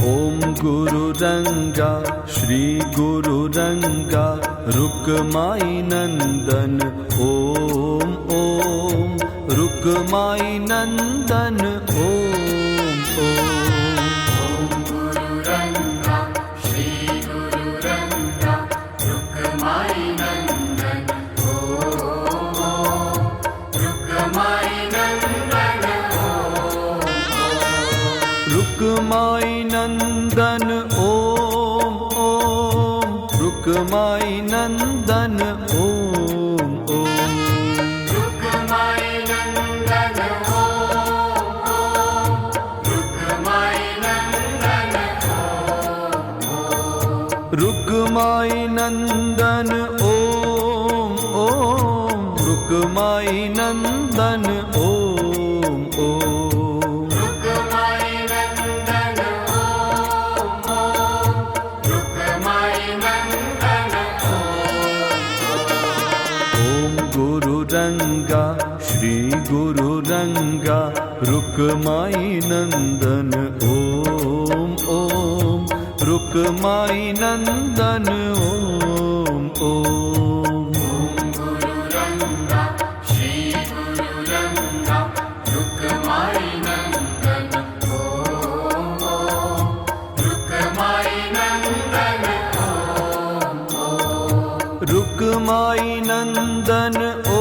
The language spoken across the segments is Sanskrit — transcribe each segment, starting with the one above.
गुरुरङ्गा श्रीगुरुरङ्गा रुक्मायि नन्दन ॐ ॐ रुक्मायि नन्दन ॐ ॐ रुक्मायि नन्दन ॐ ॐ रुक्मायि नन्दन ॐ ॐ रुक्मायि नन्दन ॐ गुरुरङ्गा श्रीगुरुरङ्गा रुक्मायि नन्दन ॐ ॐ रुक्मायि नन्दन ॐ ॐ रुक्मायि नन्दन ॐ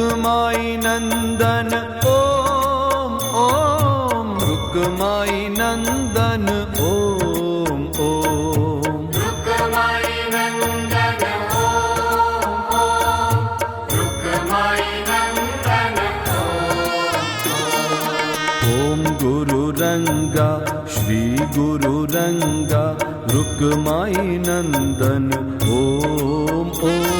रुक्मायि नन्दन ॐ ॐ रुक्मायि नन्दन ॐ ॐ ॐ गुरुरङ्गा श्रीगुरुरङ्गा रुक्मायि नन्दन ॐ ॐ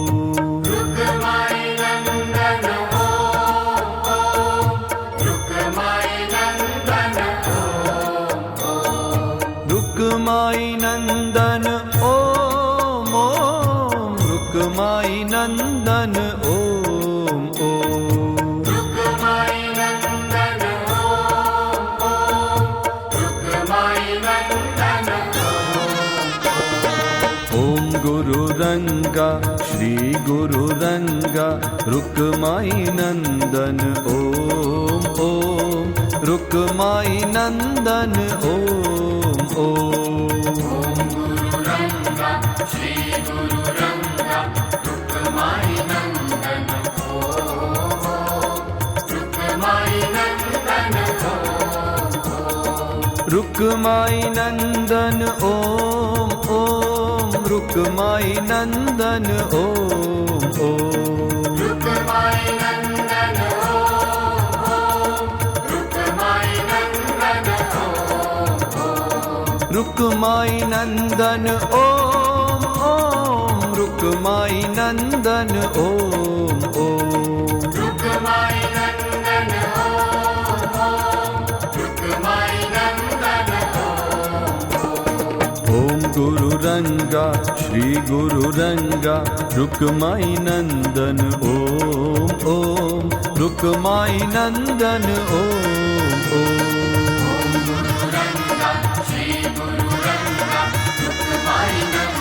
रुक्मायि नन्दन ॐ ॐ ॐ गुरुरङ्गा श्रीगुरुरङ्गा रुक्मायि नन्दन ॐ ॐ रुक्मायि नन्दन ॐ ॐ रुक्मायि नन्दन ॐ ॐ रुक्मायि नन्दन ॐ ॐ रुक्मायि नन्दन ॐ ॐ रुक्मायि नन्दन ॐ ॐ ॐ गुरु रंगा श्री गुरु रंगा रुकमाई नंदन, ओम ओम, रुकमाई नंदन, ओम ओम। श्री गुरु रंगा रुकमाई नंदन।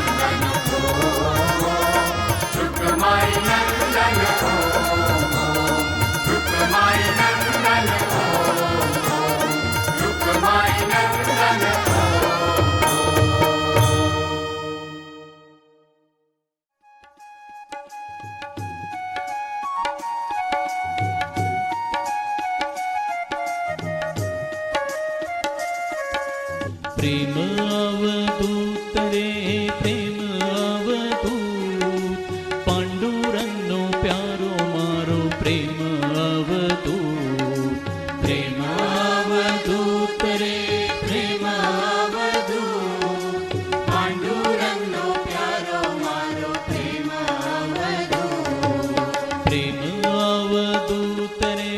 પ્રેમ અવધૂત રે પ્રેમ અવધૂત પાંડુરંગનો પ્યારો, મારો પ્રેમ અવધૂત પ્રેમ અવધૂત રે પ્રેમ અવધૂત પાંડુરંગનો પ્યારો, મારો પ્રેમ અવધૂત પ્રેમ અવધૂત રે